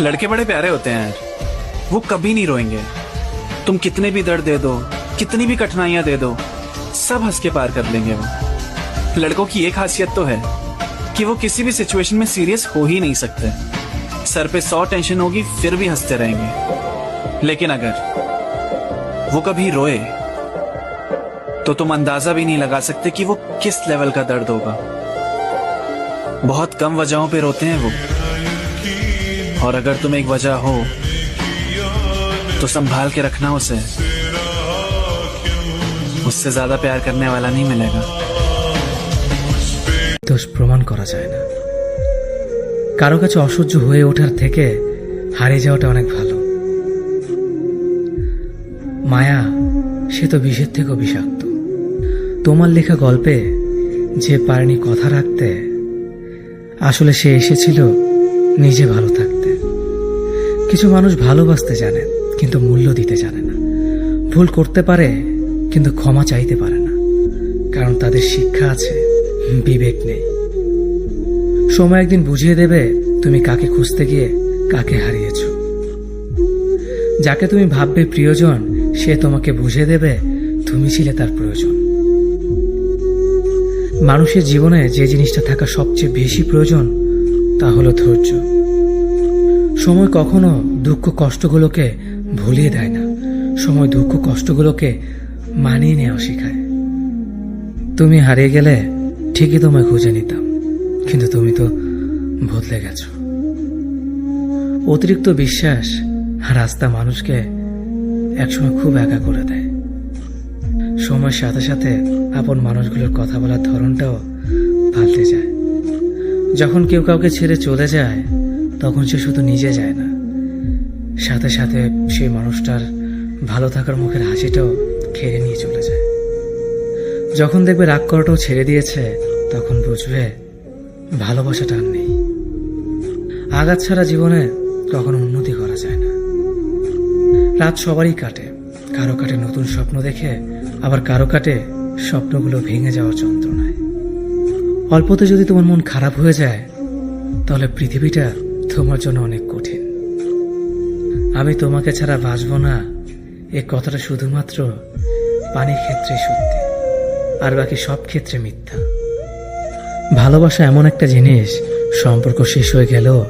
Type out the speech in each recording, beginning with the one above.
लड़के बड़े प्यारे होते हैं यार। वो कभी नहीं रोएँगे। तुम कितने भी दर्द दे दो, कितनी भी कठिनाइयाँ दे दो, सब हंस के पार कर लेंगे वो। लड़कों की एक खासियत तो है कि वो किसी भी सिचुएशन में सीरियस हो ही नहीं सकते। सर पे सौ टेंशन होगी, फिर भी हँसते रहेंगे। लेकिन अगर वो कभी रोए तो तुम अंदाज़ा भी नहीं लगा सकते कि वो किस लेवल का दर्द होगा। बहुत कम वजहों पे रोते हैं वो। और अगर तुम एक वजह हो तो संभाल के रखना उसे उससे ज्यादा प्यार करने वाला नहीं मिलेगा দোষ প্রমাণ করা যায় না কারো কাছে অসহ্য হয়ে ওঠার থেকে হারিয়ে যাওয়াটা অনেক ভালো মায়া সে তো বিষের থেকেও বিষাক্ত তোমার লেখা গল্পে যে পারেনি কথা রাখতে আসলে সে এসেছিল নিজে ভালো থাকতে কিছু মানুষ ভালোবাসতে জানে, কিন্তু মূল্য দিতে জানে না। ভুল করতে পারে, কিন্তু ক্ষমা চাইতে পারে না। কারণ তাদের শিক্ষা আছে, বিবেক নেই। সময় একদিন বুঝিয়ে দেবে, তুমি কাকে খুঁজতে গিয়ে কাকে হারিয়েছ। যাকে তুমি ভাববে প্রিয়জন, সে তোমাকে বুঝিয়ে দেবে, তুমি ছিলে তার প্রয়োজন। মানুষের জীবনে যে জিনিসটা থাকা সবচেয়ে বেশি প্রয়োজন, তা হলো ধৈর্য। সময় কখনো দুঃখ কষ্টগুলোকে ভুলিয়ে দেয় না। সময় দুঃখ কষ্টগুলোকে মানিয়ে নেওয়া শেখায়। তুমি হারিয়ে গেলে ঠিকই তোমায় খুঁজে নিতাম, কিন্তু তুমি তো বদলে গেছো। অতিরিক্ত বিশ্বাস রাস্তা মানুষকে একসময় খুব একা করে দেয়। সময়ের সাথে সাথে আপন মানুষগুলোর কথা বলার ধরনটাও পাল্টে যায়। যখন কেউ কাউকে ছেড়ে চলে যায় তখন সে শুধু নিজে যায় না। সাথে সাথে সেই মানুষটার ভালো থাকার মুখের হাসিটাও খেয়ে নিয়ে চলে যায়। যখন দেখবে রাগ করাটাও ছেড়ে দিয়েছে, তখন বুঝবে ভালোবাসাটা আর নেই। আঘাত ছাড়া জীবনে কখনো উন্নতি করা যায় না। রাত সবারই কাটে। কারও কাটে নতুন স্বপ্ন দেখে, আবার কারও কাটে স্বপ্নগুলো ভেঙে যাওয়ার যন্ত্রণায়। অল্পতে যদি তোমার মন খারাপ হয়ে যায়, তাহলে পৃথিবীটা তোমার জন্য অনেক কঠিন। আমি তোমাকে ছাড়া বাঁচব না। এ কথাটা শুধুমাত্র পানির ক্ষেত্রে সত্যি, আর বাকি সব ক্ষেত্রে মিথ্যা। ভালোবাসা এমন একটা জিনিস, সম্পর্ক শেষ হয়ে গেলেও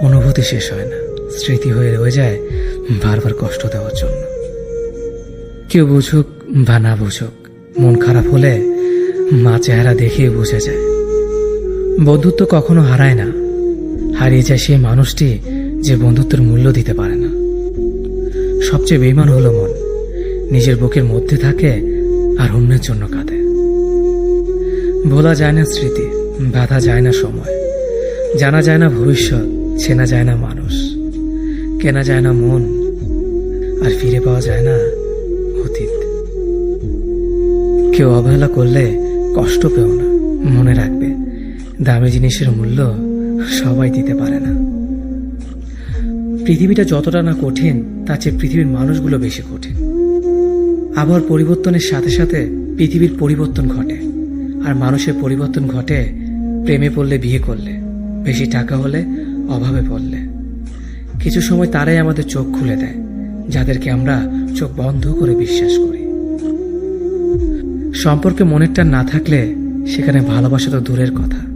অনুভূতি শেষ হয় না। স্মৃতি হয়ে রয়ে যায় বারবার কষ্ট দেওয়ার জন্য। কেউ বুঝুক বা না বুঝুক, মন খারাপ হলে মা চেহারা দেখিয়ে বুঝে যায়। বন্ধুত্ব কখনো হারায় না। হারিয়ে যায় সেই মানুষটি যে বন্ধুত্বের মূল্য দিতে পারে না। সবচেয়ে বেইমান হলো মন। নিজের বুকের মধ্যে থাকে আর অন্যের জন্য কাঁদে। ভোলা যায় না স্মৃতি, বাধা যায় না সময়। জানা যায় না ভবিষ্যৎ, চেনা যায় না মানুষ। কেনা যায় না মন, আর ফিরে পাওয়া যায় না অতীত। কেউ অবহেলা করলে কষ্ট পেও না, মনে রাখবে। দামি জিনিসের মূল্য সবাই দিতে পারে না। পৃথিবীটা যতটা না কঠিন, তার চেয়ে পৃথিবীর মানুষগুলো বেশি কঠিন। আবহাওয়ার পরিবর্তনের সাথে সাথে পৃথিবীর পরিবর্তন ঘটে। আর মানুষের পরিবর্তন ঘটে প্রেমে পড়লে, বিয়ে করলে। বেশি টাকা হলে, অভাবে পড়লে। কিছু সময় তারাই আমাদের চোখ খুলে দেয়, যাদেরকে আমরা চোখ বন্ধ করে বিশ্বাস করি। সম্পর্কে মনেরটা না থাকলে সেখানে ভালোবাসা তো দূরের কথা।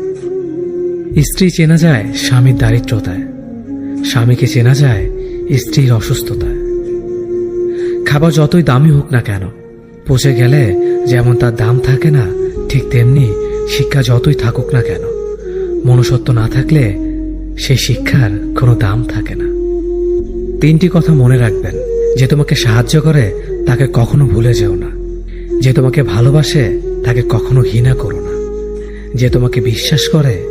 স্ত্রী চেনা যায় স্বামীর দারিদ্রতায়। স্বামীকে চেনা যায় স্ত্রীর অসুস্থতায়। খাবার যতই দামি হোক না কেন, পচে গেলে যেমন তার দাম থাকে না, ঠিক তেমনি শিক্ষা যতই থাকুক না কেন, মনুষ্যত্ব না থাকলে সেই শিক্ষার কোনো দাম থাকে না। তিনটি কথা মনে রাখবেন, যে তোমাকে সাহায্য করে তাকে কখনো ভুলে যেও না। যে তোমাকে ভালোবাসে তাকে কখনো ঘৃণা করো না। যে তোমাকে বিশ্বাস করে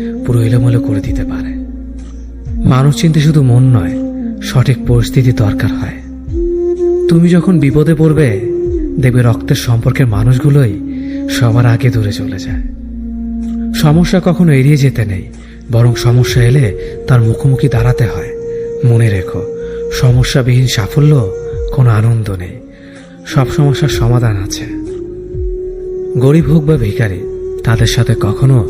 পুরো এলোমেলো করে দিতে পারে। মানুষ চিনতে শুধু মন নয়, সঠিক পরিস্থিতি দরকার হয়। তুমি যখন বিপদে পড়বে, দেখবে রক্তের সম্পর্কের মানুষগুলোই সবার আগে দূরে চলে যায়। সমস্যা কখনো এড়িয়ে যেতে নেই, বরং সমস্যা এলে তার মুখোমুখি দাঁড়াতে হয়। মনে রেখো, সমস্যাবিহীন সাফল্য কোনো আনন্দ নেই, সব সমস্যার সমাধান আছে। গরিব হোক বা ভিখারি, তাদের সাথে কখনো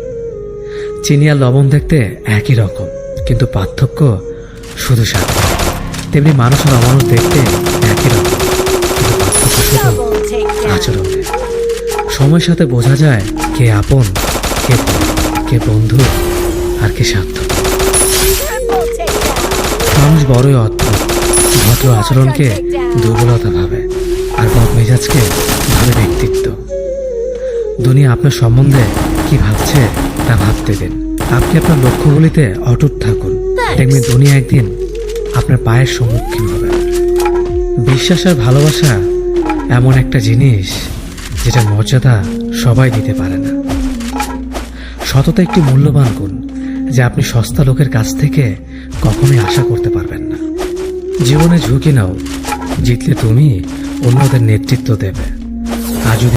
চিনি আর লবণ দেখতে একই রকম, কিন্তু পার্থক্য শুধু সাথে তেমনি মানুষ আর অমানুষ দেখতে একই রকম, কিন্তু পার্থক্য শুধু. আচরণে। সময়ের সাথে বোঝা যায় কে আপন, কে কে বন্ধু, আর কে স্বার্থ মানুষ বড়ই অদ্ভুত, ভদ্র আচরণকে দুর্বলতা ভাবে, আর বদ মেজাজকে ভাবে ব্যক্তিত্ব। দুনিয়া আপনার সম্বন্ধে কি ভাবছে তা ভাবতে দিন। আপনি আপনার লক্ষ্যগুলিতে অটুট থাকুন। দেখবেন দুনিয়া একদিন আপনার পায়ের সম্মুখীন হবে। বিশ্বাস আর ভালোবাসা এমন একটা জিনিস যেটা মর্যাদা সবাই দিতে পারে না। সততা একটি মূল্যবান গুণ যা আপনি সস্তা লোকের কাছ থেকে কখনোই আশা করতে পারবেন না। জীবনে ঝুঁকি নাও জিতলে তুমি অন্যদের নেতৃত্ব দেবে। আর যদি